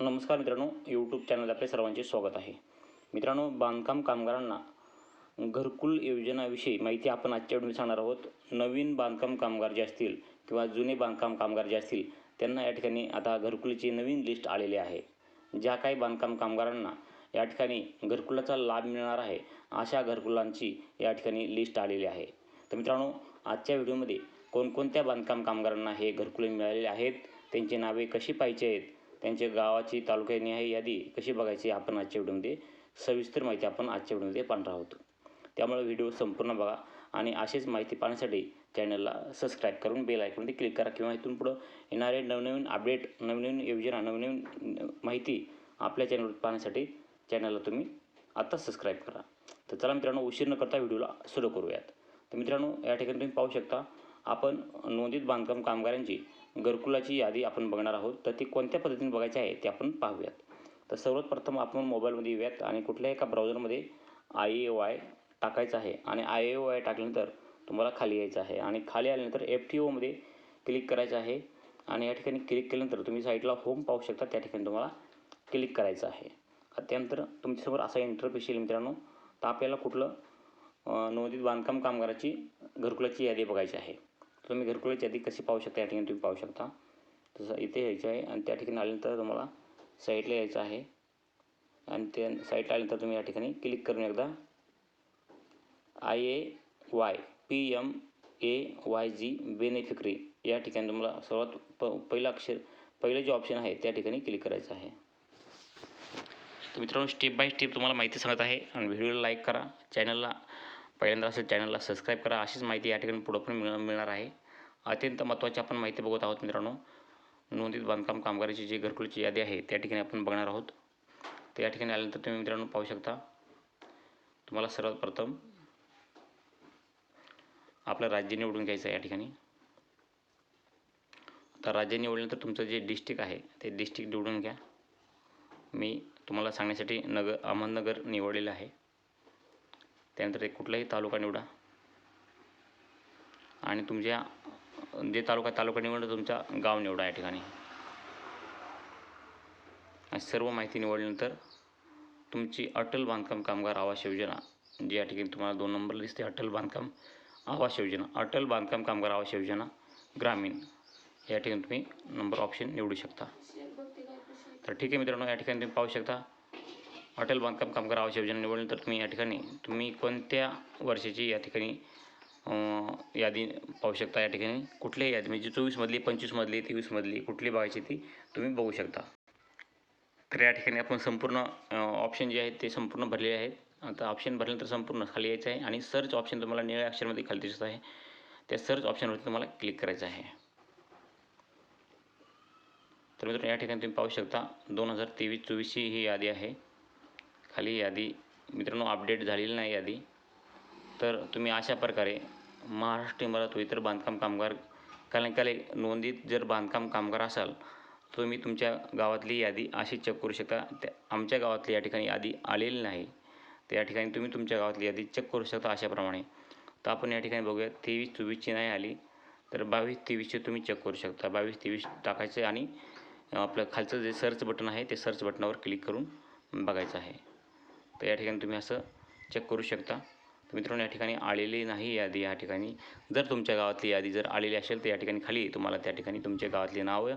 नमस्कार मित्रांनो YouTube channel आपले सर्वांचे स्वागत आहे. मित्रांनो बांधकाम कामगारांना घरकुल योजनाविषयी माहिती आपण आजच्या व्हिडिओ सांगणार आहोत. नवीन बांधकाम कामगार जे असतील किंवा जुने बांधकाम कामगार जे असतील त्यांना या ठिकाणी आता घरकुलीची नवीन लिस्ट आलेली आहे. ज्या काही बांधकाम कामगारांना या ठिकाणी घरकुलाचा लाभ मिळणार आहे अशा घरकुलांची या ठिकाणी लिस्ट आलेली आहे. तर मित्रांनो आजच्या व्हिडिओमध्ये कोणकोणत्या बांधकाम कामगारांना हे घरकुले मिळालेले आहेत त्यांची नावे कशी पाहिजे आहेत त्यांच्या गावाची तालुक्यानिहाय यादी कशी बघायची आपण आजच्या व्हिडिओमध्ये? सविस्तर माहिती आपण आजच्या व्हिडिओमध्ये पाहणार आहोत. त्यामुळे व्हिडिओ संपूर्ण बघा आणि अशीच माहिती पाहण्यासाठी चॅनलला सबस्क्राईब करून बेल आयकॉनमध्ये क्लिक करा किंवा इथून पुढं येणारे नवनवीन अपडेट नवनवीन योजना नवनवीन माहिती आपल्या चॅनलवर पाहण्यासाठी चॅनलला तुम्ही आत्ता सबस्क्राईब करा. तर चला मित्रांनो उशीर न करता व्हिडिओला सुरू करूयात. तर मित्रांनो या ठिकाणी तुम्ही पाहू शकता आपण नोंदित बांधकाम कामगारांची घरकुलाची यादी आपण बघणार आहोत. तर ती कोणत्या पद्धतीने बघायची आहे ते आपण पाहूयात. तर सर्वात प्रथम आपण मोबाईलमध्ये येऊयात आणि कुठल्याही एका ब्राउझरमध्ये आय ए वाय टाकायचं आहे आणि आय ए वाय टाकल्यानंतर तुम्हाला खाली यायचं आहे आणि खाली आल्यानंतर एफ टी ओमध्ये क्लिक करायचं आहे आणि या ठिकाणी क्लिक केल्यानंतर तुम्ही साईटला होम पाहू शकता त्या ठिकाणी तुम्हाला क्लिक करायचं आहे. त्यानंतर तुमच्यासमोर असा इंटरफेस येईल मित्रांनो. तर आपल्याला कुठलं नोंदीत नोंदित बांधकाम कामगाराची घरकुलाची यादी बघायची आहे. तुम्ही घरकुलाची यादी कशी पाहू शकता या ठिकाणी तुम्ही पाहू शकता. तसं इथे यायचं आहे आणि त्या ठिकाणी आल्यानंतर तुम्हाला साईटला यायचं आहे. आणि त्या साईटला आल्यानंतर तुम्ही या ठिकाणी क्लिक करून एकदा I A Y P M A Y G beneficiary या ठिकाणी तुम्हाला सर्वात प पहिलं अक्षर पहिलं जे ऑप्शन आहे त्या ठिकाणी क्लिक करायचं आहे. तर मित्रांनो स्टेप बाय स्टेप तुम्हाला माहिती सांगत आहे. आणि व्हिडिओला लाईक करा. चॅनलला पहिल्यांदा असेल चॅनलला सबस्क्राईब करा. अशीच माहिती या ठिकाणी पुढं पण मिळ मिळणार आहे. अत्यंत महत्त्वाची आपण माहिती बघत आहोत मित्रांनो. नोंदित बांधकाम कामगाराची जी घरकुलची यादी आहे त्या ठिकाणी आपण बघणार आहोत. तर या ठिकाणी आल्यानंतर तुम्ही मित्रांनो पाहू शकता. तुम्हाला सर्वात प्रथम आपलं राज्य निवडून घ्यायचं आहे या ठिकाणी. आता राज्य निवडल्यानंतर तुमचं जे डिस्ट्रिक्ट आहे ते डिस्ट्रिक्ट निवडून घ्या. मी तुम्हाला सांगण्यासाठी नगर अहमदनगर निवडलेलं आहे. त्यानंतर एक कुठलाही तालुका निवडा. आणि तुमच्या जे तालुका तालुका निवडा तुमचा गाव निवडा या ठिकाणी. आणि सर्व माहिती निवडल्यानंतर तुमची अटल बांधकाम कामगार आवास योजना जी या ठिकाणी तुम्हाला दोन नंबर दिसते अटल बांधकाम आवास योजना अटल बांधकाम कामगार आवास योजना ग्रामीण या ठिकाणी तुम्ही नंबर ऑप्शन निवडू शकता. तर ठीक आहे मित्रांनो या ठिकाणी तुम्ही पाहू शकता. हॉटेल बांधकाम कामगार आवास योजना निवडल्यानंतर तुम्ही या ठिकाणी तुम्ही कोणत्या वर्षाची या ठिकाणी यादी पाहू शकता? या ठिकाणी कुठल्याही यादी म्हणजे चोवीसमधली पंचवीसमधली तेवीसमधली कुठली बघायची ती तुम्ही बघू शकता. तर या ठिकाणी आपण संपूर्ण ऑप्शन जे आहेत ते संपूर्ण भरलेले आहेत. आता ऑप्शन भरल्यानंतर संपूर्ण खाली यायचं आहे आणि सर्च ऑप्शन तुम्हाला निळ्या अक्षरमध्ये खाली दिसत आहे. त्या सर्च ऑप्शनवरती तुम्हाला क्लिक करायचं आहे. तर मित्रांनो या ठिकाणी तुम्ही पाहू शकता दोन हजार तेवीस चोवीसची ही यादी आहे. खाली यादी. मित्रांनो अपडेट झालेली नाही यादी. तर तुम्ही अशा प्रकारे महाराष्ट्र इमारत व इतर बांधकाम कामगार कारण नोंदीत जर बांधकाम कामगार असाल तुम्ही तुमच्या गावातली यादी अशी चेक करू शकता. त्या आमच्या गावातली या ठिकाणी यादी आलेली नाही. तर या ठिकाणी तुम्ही तुमच्या गावातली यादी चेक करू शकता अशाप्रमाणे तर आपण या ठिकाणी बघूया तेवीस चोवीसची नाही आली तर बावीस तेवीसची तुम्ही चेक करू शकता. बावीस तेवीस टाकायचं आणि आपलं खालचं जे सर्च बटन आहे ते सर्च बटनावर क्लिक करून बघायचं आहे. तर या ठिकाणी तुम्ही असं चेक करू शकता. तर मित्रांनो या ठिकाणी आलेली नाही यादी या ठिकाणी. जर तुमच्या गावातली यादी जर आलेली असेल तर या ठिकाणी खाली तुम्हाला त्या ठिकाणी तुमच्या गावातली नावं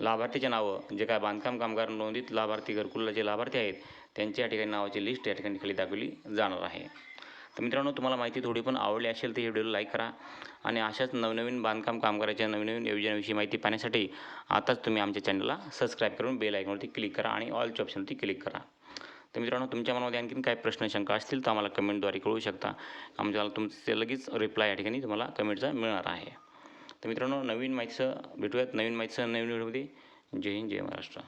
लाभार्थीचे नावं जे काय बांधकाम कामगार नोंदीत लाभार्थी घरकुलला जे लाभार्थी आहेत त्यांच्या या ठिकाणी नावाची लिस्ट या ठिकाणी खाली दाखवली जाणार आहे. तर मित्रांनो तुम्हाला माहिती थोडी पण आवडली असेल तर हे व्हिडिओला लाईक करा आणि अशाच नवनवीन बांधकाम कामगाराच्या नवनवीन योजनेविषयी माहिती पाहण्यासाठी आताच तुम्ही आमच्या चॅनलला सबस्क्राईब करून बेल आयकॉनवरती क्लिक करा आणि ऑलच्या ऑप्शनवरती क्लिक करा. तर मित्रांनो तुमच्या मनामध्ये आणखीन काय प्रश्न शंका असतील तर आम्हाला कमेंटद्वारे कळू शकता. आमच्या तुमचे लगेच रिप्लाय या ठिकाणी तुम्हाला कमेंटचा मिळणार आहे. तर मित्रांनो नवीन माहितीचं भेटूयात. नवीन माहितीचं नवीन व्हिडिओमध्ये जय हिंद जय महाराष्ट्र.